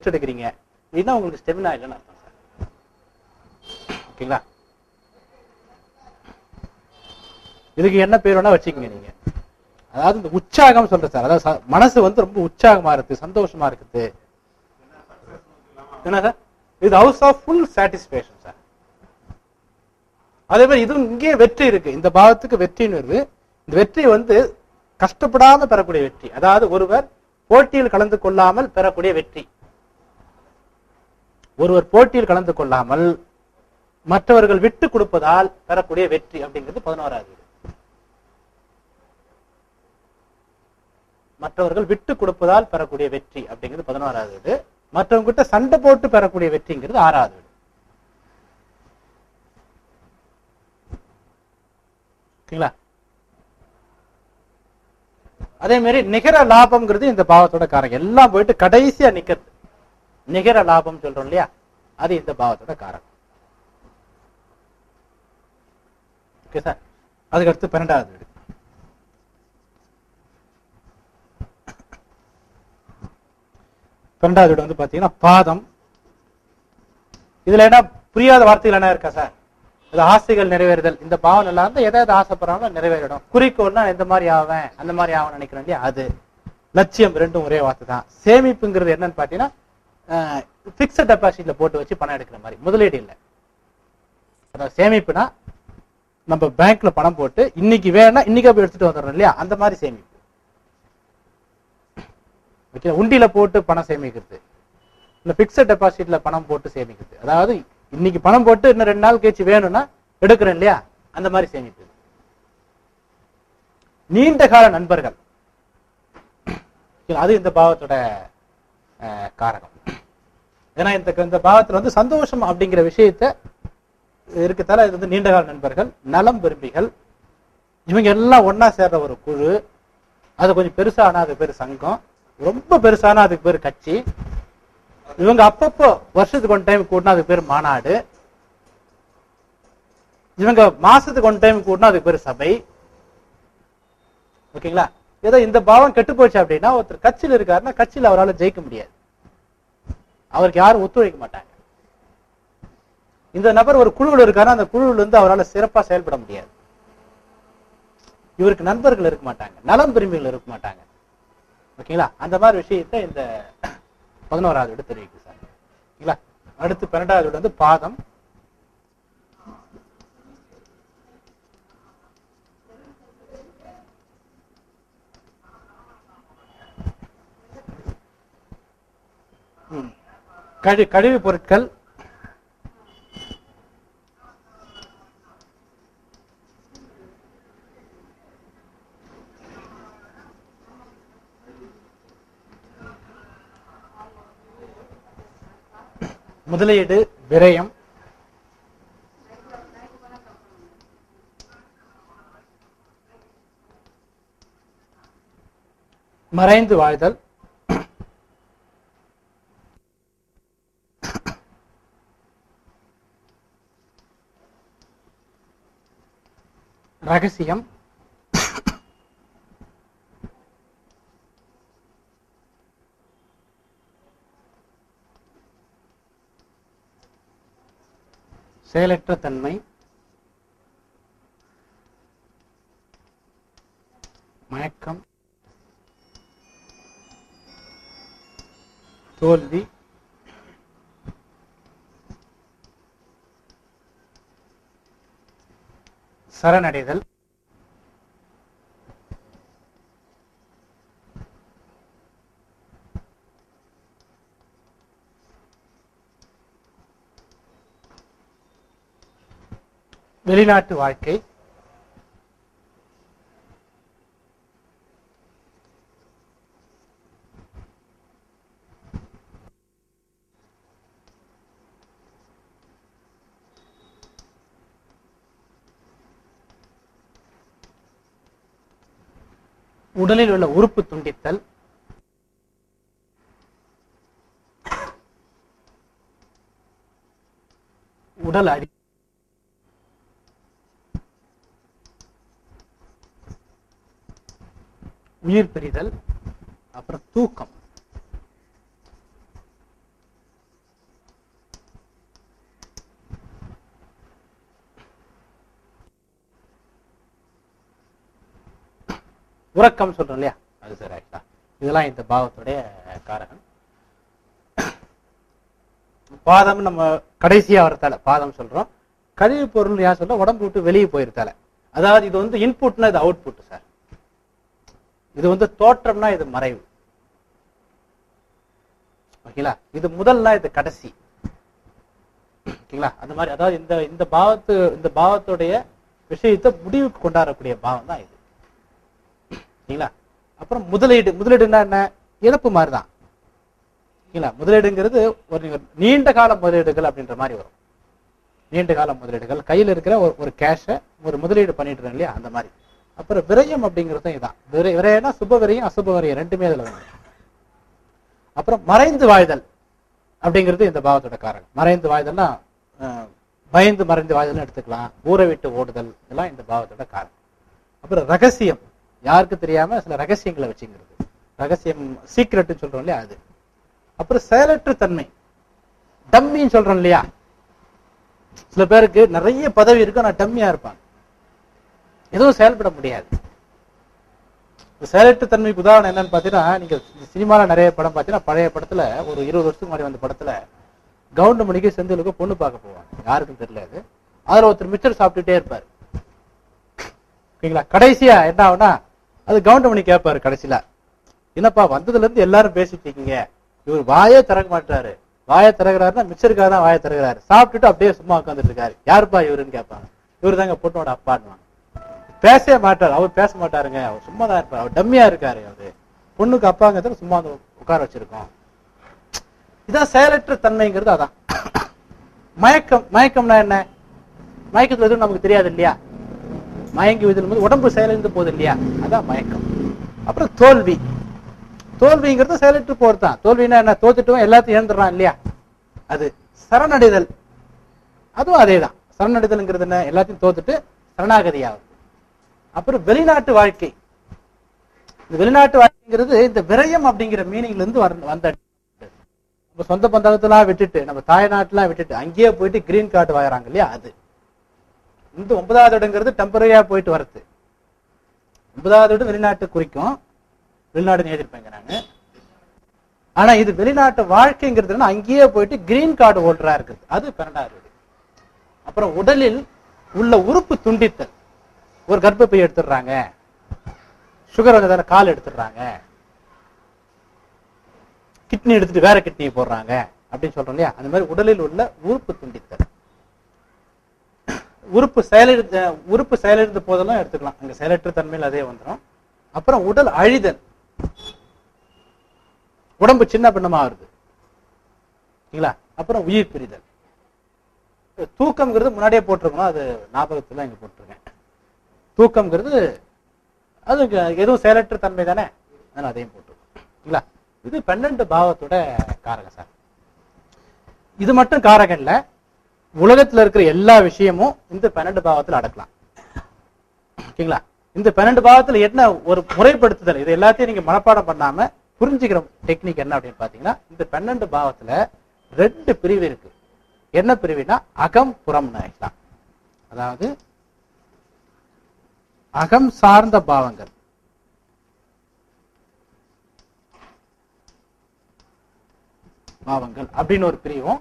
Rest எடுக்கிறீங்க இதுதான் உங்களுக்கு ஸ்டெமினா இல்லைன்னு அர்த்தம் சார். ஓகேங்களா? இதுக்கு என்ன பேர் வேணா வச்சுக்கோங்க நீங்க. அதாவது இந்த உற்சாகம் சொல்றேன் சார். அதாவது மனசு வந்து ரொம்ப உற்சாகமா இருக்கு சந்தோஷமா இருக்குது. என்ன சார்? இது house of full satisfaction sir. அதே மாதிரி இதுவும் இங்கே வெற்றி இருக்கு. இந்த பாவத்துக்கு வெற்றின்னு வருது. இந்த வெற்றி வந்து கஷ்டப்படாம பெறக்கூடிய வெற்றி. அதாவது ஒருவர் போட்டியில் கலந்து கொள்ளாமல் பெறக்கூடிய வெற்றி. ஒருவர் போட்டியில் கலந்து கொள்ளாமல் மற்றவர்கள் விட்டு கொடுப்பதால் பெறக்கூடிய வெற்றி அப்படிங்கிறது பதினோராவது மற்றவர்கள் விட்டு கொடுப்பதால் பெறக்கூடிய வெற்றி அப்படிங்கிறது பதினோராவது வீடு. மற்றவங்க கிட்ட சண்டை போட்டு பெறக்கூடிய வெற்றிங்கிறது ஆறாவது வீடு. ஓகேங்களா? அதே மாதிரி நிகர லாபம்ங்கிறது இந்த பாவத்தோட காரங்க எல்லாம் போயிட்டு கடைசியா நிக்கிறது நிகர லாபம் சொல்றோம் இல்லையா? அது இந்த பாவத்தோட காரணம். ஓகே சார் அதுக்கடுத்து பன்னெண்டாவது வீடு பன்னெண்டாவது வீடு வந்து பாத்தீங்கன்னா பாதம். இதுல என்ன புரியாத வார்த்தைகள் என்ன இருக்கா சார் இது ஆசைகள் நிறைவேறுதல். இந்த பாவம் எல்லாம் வந்து எதை எதை ஆசைப்படுறாங்களோ நிறைவேறிடும் குறிக்கோள்னா எந்த மாதிரி ஆவேன் அந்த மாதிரி ஆவன் நினைக்கிறேன் இல்லையா? அது. லட்சியம் ரெண்டும் ஒரே வார்த்தை தான் சேமிப்புங்கிறது என்னன்னு பாத்தீங்கன்னா ஃபிக்ஸட் டெபாசிட்ல போட்டு வச்சு பணம் எடுக்கிற மாதிரி. முதலீடு இல்லை. அதாவது சேமிப்புனா நம்ம பேங்க்ல பணம் போட்டு இன்னைக்கு வேணா இன்னைக்கு போய் எடுத்துட்டு வந்துடுறோம் இல்லையா? அந்த மாதிரி சேமிப்பு. ஓகே உண்டியில போட்டு பணம் சேமிக்கிறது. இல்ல ஃபிக்ஸட் டெபாசிட்ல பணம் போட்டு சேமிக்கிறது. அதாவது இன்னைக்கு பணம் போட்டு இன்னும் ரெண்டு நாள் கழிச்சு வேணும்னா எடுக்கிறேன் இல்லையா? அந்த மாதிரி சேமிப்பு. நீண்ட கால நண்பர்கள். அது இந்த பாவத்தோட காரணம் காரகம். ஏன்னா இந்த இந்த பாவத்துல வந்து சந்தோஷம் அப்படிங்கிற விஷயத்த இருக்கத்தால இது வந்து நீண்ட கால நண்பர்கள் நலம் விரும்பிகள். இவங்க எல்லாம் ஒன்னா சேர்ற ஒரு குழு. அது கொஞ்சம் பெருசானா அது பேர் சங்கம். ரொம்ப பெருசானா அதுக்கு பேர் கட்சி. இவங்க அப்பப்போ வருஷத்துக்கு ஒன் டைம் கூட்டினா அதுக்கு பேர் மாநாடு. இவங்க மாசத்துக்கு ஒன் டைம் கூட்டினா அதுக்கு பேர் சபை. ஓகேங்களா? ஏதோ இந்த பாவம் கெட்டு போச்சு அப்படின்னா ஒருத்தர் கட்சியில் இருக்காருன்னா கட்சியில் அவரால் ஜெயிக்க முடியாது. அவருக்கு யாரும் ஒத்துழைக்க மாட்டாங்க. இந்த நபர் ஒரு குழுவில் இருக்காரு அந்த குழுவில் இருந்து அவரால் சிறப்பா செயல்பட முடியாது. இவருக்கு நண்பர்கள் இருக்க மாட்டாங்க. நலம் விரும்பிகள் இருக்க மாட்டாங்க. ஓகேங்களா? அந்த மாதிரி விஷயத்தை இந்த பதினோராவது விட தெரிவிக்கும் சார். ஓகேங்களா? அடுத்து பன்னெண்டாவது வந்து பாதம் கழி கழிவுப் பொருட்கள். முதலீடு விரயம். மறைந்து வாழ்தல். ரகசியம். செயலற்ற தன்மை. மயக்கம். தோல்வி. சரணடைதல். வெளிநாட்டு வாழ்க்கை. உடலில் உள்ள உறுப்பு துண்டித்தல். உடல் அடி. உயிர் பிரிதல். அப்புறம் தூக்கம். உறக்கம் சொல்றோம் இல்லையா? அது சரி ஆக்சுவலா இதெல்லாம் இந்த பாவத்துடைய காரகம். பாதம் நம்ம கடைசியா வரத்தால பாதம் சொல்றோம். கழிவு பொருள் யார் சொல்றோம் உடம்பு விட்டு வெளியே போயிருத்தால அதாவது இது வந்து இன்புட்னா இது அவுட்புட் சார் இது வந்து தோற்றம்னா இது மறைவு. ஓகேங்களா இது முதல்னா இது கடைசி. ஓகேங்களா அந்த மாதிரி அதாவது இந்த இந்த பாவத்து இந்த பாவத்துடைய விஷயத்தை முடிவுக்கு கொண்டாடக்கூடிய பாவம் தான் இது. ஓகேங்களா அப்புறம் முதலீடு முதலீடுன்னா என்ன? இழப்பு மாதிரி தான் ஓகேங்களா முதலீடுங்கிறது ஒரு நீண்ட கால முதலீடுகள் அப்படின்ற மாதிரி வரும். நீண்ட கால முதலீடுகள். கையில் இருக்கிற ஒரு ஒரு கேஷை ஒரு முதலீடு பண்ணிட்டு இல்லையா? அந்த மாதிரி. அப்புறம் விரயம் அப்படிங்கிறதும் இதான். விரை விரயம்னா சுப விரயம் அசுப விரயம் ரெண்டுமே அதில் வந்து அப்புறம் மறைந்து வாழ்தல் அப்படிங்கிறது இந்த பாவத்தோட காரணம். மறைந்து வாழ்தல்னா பயந்து மறைந்து வாழ்தல்னு எடுத்துக்கலாம். ஊரை விட்டு ஓடுதல். இதெல்லாம் இந்த பாவத்தோட காரணம். அப்புறம் ரகசியம். யாருக்கு தெரியாம சில ரகசியங்களை வச்சுங்கிறது. ரகசியம் சீக்ரெட்னு சொல்றோம் இல்லையா அது. அப்புறம் செயலற்ற தன்மை. டம்மின்னு சொல்றோம் இல்லையா? சில பேருக்கு நிறைய பதவி இருக்கும் ஆனா டம்மியா இருப்பாங்க. எதுவும் செயல்பட முடியாது. இந்த செயலற்ற தன்மைக்கு உதாரணம் என்னன்னு பாத்தீங்கன்னா நீங்க சினிமால நிறைய படம் பாத்தீங்கன்னா பழைய படத்துல ஒரு இருபது வருஷத்துக்கு முன்னாடி வந்த படத்துல கவுண்டமணிக்கு செந்திலுக்கு பொண்ணு பார்க்க போவாங்க. யாருக்கும் தெரியல அது. அதுல ஒருத்தர் மிச்சர் சாப்பிட்டுட்டே இருப்பாரு. ஓகேங்களா? கடைசியா என்ன ஆகுனா அது கவுண்டமணி கேட்பாரு கடைசியில. என்னப்பா வந்ததுல இருந்து எல்லாரும் பேசிட்டு இருக்கீங்க. இவர் வாயே திறக்க மாட்டாரு. வாயை திறகுறாருன்னா மிச்சருக்காக தான் வாயை திறகுறாரு சாப்பிட்டுட்டு அப்படியே சும்மா உட்காந்துட்டு இருக்காரு. யாருப்பா இவருன்னு கேட்பாங்க. இவரு தாங்க பொண்ணோட அப்பான்னுவாங்க பேசவே மாட்டார். அவர் பேச மாட்டாருங்க. அவர் சும்மா தான் இருப்பார். அவர் டம்மியா இருக்காரு அவரு. பொண்ணுக்கு அப்பாங்கிறது சும்மா வந்து உட்கார வச்சிருக்கோம். இதான் செயலற்ற தன்மைங்கிறது அதான். மயக்கம் மயக்கம்னா என்ன? மயக்கத்துல எதுவும் நமக்கு தெரியாது இல்லையா? மயங்கி விழுதும் போது உடம்பு செயலிழந்து போகுது இல்லையா? அதான் மயக்கம். அப்புறம் தோல்வி. தோல்விங்கிறது செயலிட்டு போறது தான். தோல்வின்னா என்ன? தோத்துட்டோம் எல்லாத்தையும் இழந்துடுறான் இல்லையா? அது சரணடைதல். அதுவும் அதே தான் சரணடைதல்ங்கிறது என்ன? எல்லாத்தையும் தோத்துட்டு சரணாகதி ஆகுது அப்புறம் வெளிநாட்டு வாழ்க்கை. இந்த வெளிநாட்டு வாழ்க்கைங்கிறது இந்த விரயம் அப்படிங்கிற மீனிங்ல இருந்து வந்த நம்ம சொந்த பந்தகத்தெல்லாம் விட்டுட்டு நம்ம தாய்நாட்டெல்லாம் விட்டுட்டு அங்கேயே போயிட்டு கிரீன் கார்டு வாங்குறாங்க இல்லையா? அது. இந்த ஒன்பதாவது இடங்கிறது டெம்பரரியா போயிட்டு வரது ஒன்பதாவது இடம் வெளிநாட்டு குறிக்கும். வெளிநாடுன்னு எழுதிருப்பேங்க நாங்க ஆனா இது வெளிநாட்டு வாழ்க்கைங்கிறது அங்கேயே போயிட்டு கிரீன் கார்டு ஹோல்டரா இருக்குது அது பன்னெண்டாவது வீடு அப்புறம் உடலில் உள்ள உறுப்பு துண்டித்தல். ஒரு கர்ப்பப்பை எடுத்துடுறாங்க. சுகர் வந்ததால கால் எடுத்துடுறாங்க. கிட்னி எடுத்துட்டு வேற கிட்னியை போடுறாங்க. அப்படின்னு சொல்றோம் இல்லையா? அந்த மாதிரி உடலில் உள்ள உறுப்பு துண்டித்தல். உறுப்பு செயலிழந்த உறுப்பு செயலிழந்த போதெல்லாம் எடுத்துக்கலாம். அங்கே செயலற்ற தன்மையில் அதே வந்துடும் அப்புறம் உடல் அழிதல். உடம்பு சின்ன பின்னமா வருது. சரிங்களா அப்புறம் உயிர் பிரிதல். தூக்கம்ங்கிறது முன்னாடியே போட்டிருக்கணும். அது ஞாபகத்துல இங்க போட்டிருக்கேன். தூக்கம்ங்கிறது அது எதுவும் செயலற்ற தன்மை தானே? அதனால் அதையும் போட்டிருக்கோம். சரிங்களா இது பன்னெண்டு பாவத்தோட காரகம் சார். இது மட்டும் காரகம் இல்ல. உலகத்துல இருக்கிற எல்லா விஷயமும் இந்த பன்னெண்டு பாவத்துல அடக்கலாம். ஓகேங்களா? இந்த பன்னெண்டு பாவத்துல என்ன ஒரு முறைப்படுத்துதல்? இது எல்லாத்தையும் நீங்க மனப்பாடம் பண்ணாம புரிஞ்சுக்கிற டெக்னிக் என்ன அப்படின்னு பாத்தீங்கன்னா இந்த பன்னெண்டு பாவத்துல ரெண்டு பிரிவு இருக்கு. என்ன பிரிவுனா அகம் புறம்னு அதாவது அகம் சார்ந்த பாவங்கள். பாவங்கள் அப்படின்னு ஒரு பிரிவும்